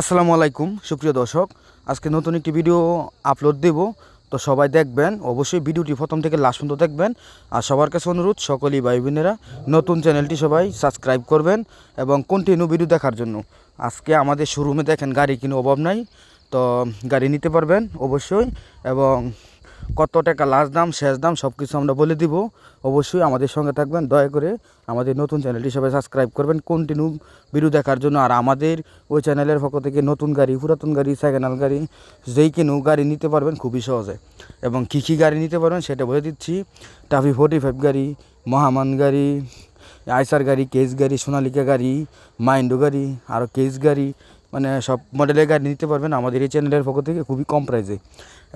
আসসালামু আলাইকুম, সুপ্রিয় দর্শক। আজকে নতুন একটি ভিডিও আপলোড দেব। তো সবাই দেখবেন, অবশ্যই ভিডিওটি প্রথম থেকে লাস্ট পর্যন্ত দেখবেন। আর সবার কাছে অনুরোধ, সকলেই ভাই বোনেরা নতুন চ্যানেলটি সবাই সাবস্ক্রাইব করবেন এবং কন্টিনিউ ভিডিও দেখার জন্য। আজকে আমাদের শোরুমে দেখেন, গাড়ি কিনে অভাব নাই। তো গাড়ি নিতে পারবেন, অবশ্যই। এবং কত টাকা লাস্ট দাম, শেষ দাম সব কিছু আমরা বলে দিব। অবশ্যই আমাদের সঙ্গে থাকবেন, দয়া করে আমাদের নতুন চ্যানেলটি সবাই সাবস্ক্রাইব করবেন কন্টিনিউ ভিডিও দেখার জন্য। আর আমাদের ওই চ্যানেলের পক্ষ থেকে নতুন গাড়ি, পুরাতন গাড়ি সেকেন্ড গাড়ি, যেই কিনু গাড়ি নিতে পারবেন খুবই সহজে। এবং কী কী গাড়ি নিতে পারবেন সেটা বলে দিচ্ছি। টাফি ফোর্টি ফাইভ গাড়ি মহামান গাড়ি আইসার গাড়ি কেস গাড়ি সোনালিকা গাড়ি মাইন্ডো গাড়ি আরও কেস গাড়ি মানে সব মডেলের গাড়ি নিতে পারবেন। আমাদের এই চ্যানেলের পক্ষ থেকে খুবই কম প্রাইসে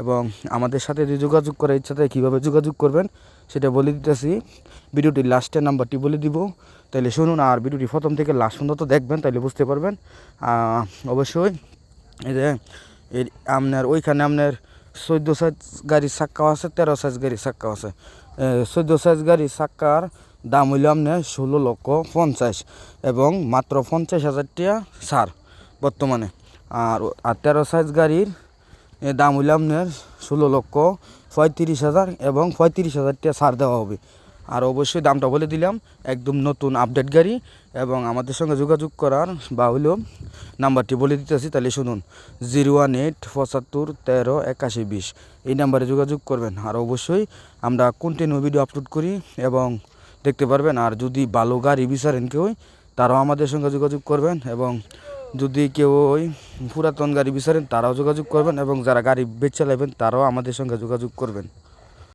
এবং আমাদের সাথে যদি যোগাযোগ করার ইচ্ছা থাকে, কীভাবে যোগাযোগ করবেন, সেটা বলে দিতেছি। ভিডিওটির লাস্টের নাম্বারটি বলে দিব। তাহলে শুনুন, আর ভিডিওটি প্রথম থেকে লাস্ট পর্যন্ত দেখবেন তাহলে বুঝতে পারবেন। অবশ্যই এই যে আপনার ওইখানে আপনার চোদ্দ সাইজ গাড়ির চাক্কাও আছে, তেরো সাইজ গাড়ির চাক্কাও আছে। চোদ্দ সাইজ গাড়ির চাক্কার দাম হইল আপনার ষোলো লক্ষ পঞ্চাশ এবং মাত্র পঞ্চাশ হাজার টাকা ছাড়। বর্তমানে। আর আর তেরো সাইজ গাড়ির দাম হইল আপনার ষোলো লক্ষ পঁয়ত্রিশ হাজার এবং পঁয়ত্রিশ হাজার টাকা ছাড় দেওয়া হবে। আর অবশ্যই দামটা বলে দিলাম, একদম নতুন আপডেট গাড়ি এবং আমাদের সঙ্গে যোগাযোগ করার বা হইল নাম্বারটি বলে দিতেছি, তাহলে শুনুন, জিরো ওয়ান এইট পঁচাত্তর তেরো একাশি বিশ, এই নাম্বারে যোগাযোগ করবেন। আর অবশ্যই আমরা কন্টিনিউ ভিডিও আপলোড করি এবং দেখতে পারবেন, আর যদি ভালো গাড়ি বিচারেন কেউ, তারাও আমাদের সঙ্গে যোগাযোগ করবেন এবং যদি কেউ ওই পুরাতন গাড়ি বিচারেন, তারাও যোগাযোগ করবেন এবং যারা গাড়ি বেচে চালাবেন তারাও আমাদের সঙ্গে যোগাযোগ করবেন।